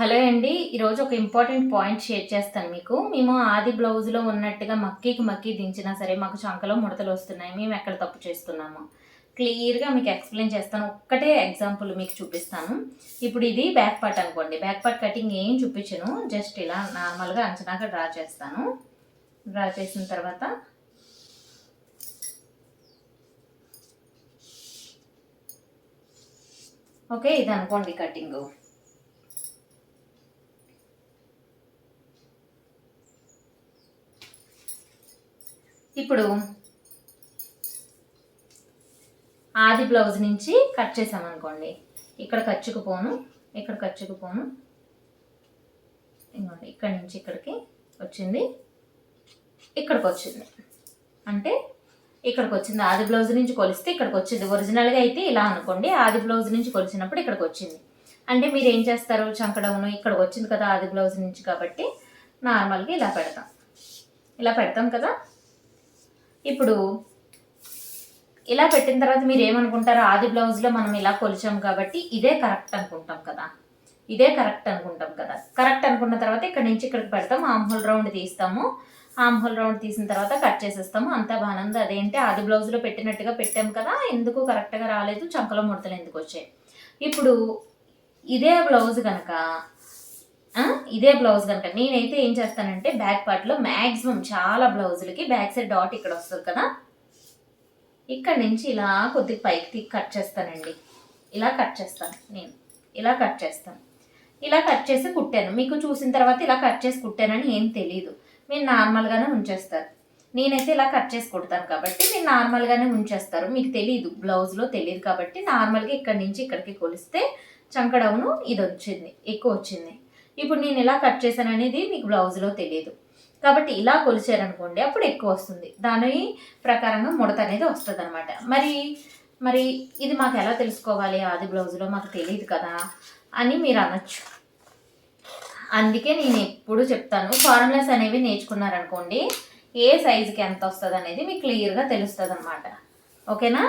Hello అండి. ఈరోజు ఒక ఇంపార్టెంట్ పాయింట్ షేర్ చేస్తాను మీకు. మేము ఆది బ్లౌజ్లో ఉన్నట్టుగా మక్కీకి మక్కీ దించినా సరే మాకు చంకలో ముడతలు వస్తున్నాయి. మేము ఎక్కడ తప్పు చేస్తున్నాము? క్లియర్గా మీకు ఎక్స్ప్లెయిన్ చేస్తాను. ఒక్కటే ఎగ్జాంపుల్ మీకు చూపిస్తాను. ఇప్పుడు ఇది బ్యాక్ పార్ట్ అనుకోండి. బ్యాక్ పార్ట్ కటింగ్ ఏం చూపించను. జస్ట్ ఇలా నార్మల్గా అంచనాగా డ్రా చేస్తాను. డ్రా చేసిన తర్వాత ఓకే ఇది అనుకోండి కటింగ్ ఇప్పుడు ఆది బ్లౌజ్ నుంచి కట్ చేసామనుకోండి ఇక్కడ ఖర్చుకుపోను ఇక్కడ ఖర్చుకుపోను ఇంకోండి ఇక్కడ నుంచి ఇక్కడికి వచ్చింది ఇక్కడికి వచ్చింది. అంటే ఇక్కడికి వచ్చింది ఆది బ్లౌజ్ నుంచి కొలిస్తే ఇక్కడికి వచ్చింది. ఒరిజినల్గా అయితే ఇలా అనుకోండి ఆది బ్లౌజ్ నుంచి కొలిచినప్పుడు ఇక్కడికి వచ్చింది. అంటే మీరు ఏం చేస్తారు? చంకడమును ఇక్కడికి వచ్చింది కదా ఆది బ్లౌజ్ నుంచి కాబట్టి నార్మల్గా ఇలా పెడతాం. ఇలా పెడతాం కదా? ఇప్పుడు ఇలా పెట్టిన తర్వాత మీరు ఏమనుకుంటారో ఆది బ్లౌజ్లో మనం ఇలా కొలిచాం కాబట్టి ఇదే కరెక్ట్ అనుకుంటాం కదా. ఇదే కరెక్ట్ అనుకుంటాం కదా. కరెక్ట్ అనుకున్న తర్వాత ఇక్కడ నుంచి ఇక్కడికి పెడతాం ఆమ్హోల్ రౌండ్ తీస్తాము. ఆమ్హోల్ రౌండ్ తీసిన తర్వాత కట్ చేసేస్తాము. అంతా బాగానంది అదేంటి? ఆది బ్లౌజ్లో పెట్టినట్టుగా పెట్టాం కదా ఎందుకు కరెక్ట్గా రాలేదు? చంకలో ముడతలు ఎందుకు వచ్చాయి? ఇప్పుడు ఇదే బ్లౌజ్ కనుక ఇదే బ్లౌజ్ కనుక నేనైతే ఏం చేస్తానంటే బ్యాక్ పార్ట్లో మ్యాక్సిమం చాలా బ్లౌజులకి బ్యాక్ సైడ్ డాట్ ఇక్కడ వస్తుంది కదా? ఇక్కడ నుంచి ఇలా కొద్దిగా పైకి కట్ చేస్తానండి. ఇలా కట్ చేస్తాను నేను. ఇలా కట్ చేస్తాను. ఇలా కట్ చేసి కుట్టాను. మీకు చూసిన తర్వాత ఇలా కట్ చేసి కుట్టానని ఏం తెలియదు మీరు నార్మల్గానే ఉంచేస్తారు. నేనైతే ఇలా కట్ చేసి కుడతాను కాబట్టి మీరు నార్మల్గానే ఉంచేస్తారు. మీకు తెలియదు బ్లౌజ్లో తెలియదు కాబట్టి నార్మల్గా ఇక్కడ నుంచి ఇక్కడికి కొలిస్తే చంకడవును ఇది వచ్చింది. ఎక్కువ వచ్చింది. ఇప్పుడు నేను ఇలా కట్ చేశాను అనేది మీకు బ్లౌజ్లో తెలియదు. కాబట్టి ఇలా కొలిచారనుకోండి అప్పుడు ఎక్కువ వస్తుంది. దాని ప్రకారంగా ముడత అనేది వస్తుంది అనమాట మరి మరి ఇది మాకు ఎలా తెలుసుకోవాలి? ఆది బ్లౌజ్లో మాకు తెలియదు కదా అని మీరు అనొచ్చు. అందుకే నేను ఎప్పుడు చెప్తాను ఫార్ములాస్ అనేవి నేర్చుకున్నారనుకోండి ఏ సైజుకి ఎంత వస్తుంది అనేది మీకు క్లియర్గా తెలుస్తుంది అనమాట ఓకేనా?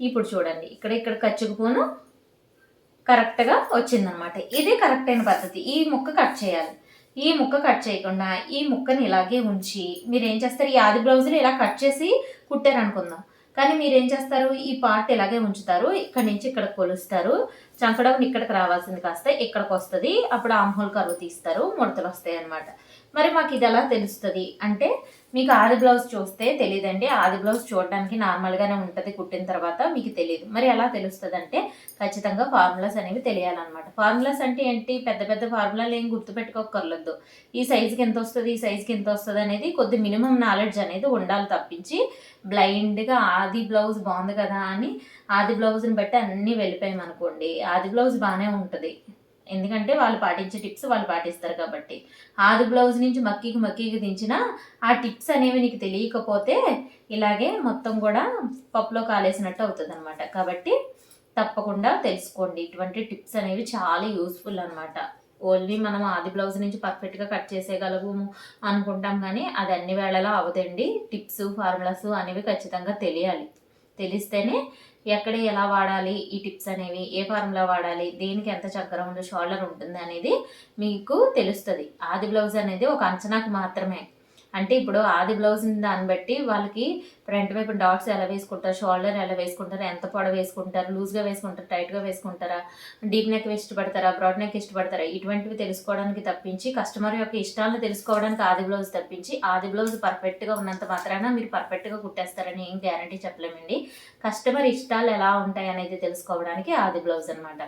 ఇప్పుడు చూడండి. ఇక్కడ ఇక్కడ ఖర్చుకుపోను కరెక్ట్గా వచ్చిందనమాట. ఇదే కరెక్ట్ అయిన పద్ధతి. ఈ ముక్క కట్ చేయాలి. ఈ ముక్క కట్ చేయకుండా ఈ ముక్కని ఇలాగే ఉంచి మీరు ఏం చేస్తారు? ఈ ఆది బ్లౌజులు ఇలా కట్ చేసి కుట్టారనుకుందాం. కానీ మీరు ఏం చేస్తారు? ఈ పార్ట్ ఇలాగే ఉంచుతారు. ఇక్కడ నుంచి ఇక్కడ కొలుస్తారు. చంకడం ఇక్కడికి రావాల్సింది కాస్త ఇక్కడికి వస్తుంది. అప్పుడు ఆమ్హోల్ కరువు తీస్తారు. ముడతలు వస్తాయి అనమాట మరి మాకు ఇది ఎలా తెలుస్తుంది? అంటే మీకు ఆది బ్లౌజ్ చూస్తే తెలియదండి ఆది బ్లౌజ్ చూడడానికి నార్మల్గానే ఉంటుంది కుట్టిన తర్వాత మీకు తెలియదు మరి ఎలా తెలుస్తుంది అంటే ఖచ్చితంగా ఫార్ములాస్ అనేవి తెలియాలన్నమాట. ఫార్ములాస్ అంటే ఏంటి? పెద్ద పెద్ద ఫార్ములాలు ఏం గుర్తుపెట్టుకోకర్లేదు ఈ సైజుకి ఎంత వస్తుంది? ఈ సైజుకి ఎంత వస్తుంది అనేది కొద్ది మినిమం నాలెడ్జ్ అనేది ఉండాలి తప్పించి బ్లైండ్గా ఆది బ్లౌజ్ బాగుంది కదా అని ఆది బ్లౌజ్ని బట్టి అన్నీ వెళ్ళిపోయామనుకోండి ఆది బ్లౌజ్ బాగానే ఉంటుంది. ఎందుకంటే వాళ్ళు పాటించే టిప్స్ వాళ్ళు పాటిస్తారు కాబట్టి. ఆది బ్లౌజ్ నుంచి మక్కీకి మక్కీకి దించిన ఆ టిప్స్ అనేవి నీకు తెలియకపోతే ఇలాగే మొత్తం కూడా పప్పులో కాలేసినట్టు అవుతుంది అనమాట కాబట్టి తప్పకుండా తెలుసుకోండి. ఇటువంటి టిప్స్ అనేవి చాలా యూస్ఫుల్ అనమాట ఓన్లీ మనం ఆది బ్లౌజ్ నుంచి పర్ఫెక్ట్గా కట్ చేసేయగలము అనుకుంటాం కానీ అది అన్ని వేళలా అవదండి. టిప్స్ ఫార్ములాస్ అనేవి ఖచ్చితంగా తెలియాలి. తెలిస్తేనే ఎక్కడ ఎలా వాడాలి ఈ టిప్స్ అనేవి ఏ ఫార్ములా వాడాలి దేనికి ఎంత చక్రం ఉందో షోల్డర్ ఉంటుంది అనేది మీకు తెలుస్తుంది. ఆది బ్లౌజ్ అనేది ఒక అంచనాకు మాత్రమే. అంటే ఇప్పుడు ఆది బ్లౌజ్ దాన్ని బట్టి వాళ్ళకి ఫ్రంట్ వైపు డాట్స్ ఎలా వేసుకుంటారు షోల్డర్ ఎలా వేసుకుంటారు ఎంత పొడ వేసుకుంటారు లూజ్గా వేసుకుంటారు టైట్గా వేసుకుంటారా డీప్ నెక్ ఇష్టపడతారా బ్రాడ్ నెక్ ఇష్టపడతారా ఇటువంటివి తెలుసుకోవడానికి తప్పించి కస్టమర్ యొక్క ఇష్టాలను తెలుసుకోవడానికి ఆది బ్లౌజ్ తప్పించి ఆది బ్లౌజ్ పర్ఫెక్ట్గా ఉన్నంత మాత్రాన మీరు పర్ఫెక్ట్గా కుట్టేస్తారని ఏం గ్యారంటీ చెప్పలేమండి. కస్టమర్ ఇష్టాలు ఎలా ఉంటాయి అనేది తెలుసుకోవడానికి ఆది బ్లౌజ్ అనమాట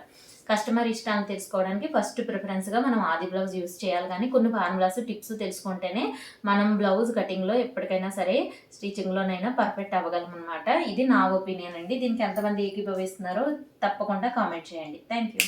కస్టమర్ ఇష్టాన్ని తెలుసుకోవడానికి ఫస్ట్ ప్రిఫరెన్స్గా మనం ఆది బ్లౌజ్ యూస్ చేయాలి. కానీ కొన్ని ఫార్ములాస్ టిప్స్ తెలుసుకుంటేనే మనం బ్లౌజ్ కటింగ్లో ఎప్పటికైనా సరే స్టిచ్చింగ్లోనైనా పర్ఫెక్ట్ అవ్వగలం అనమాట ఇది నా ఒపీనియన్ అండి. దీనికి ఎంతమంది ఏకీభవిస్తున్నారో తప్పకుండా కామెంట్ చేయండి. Thank you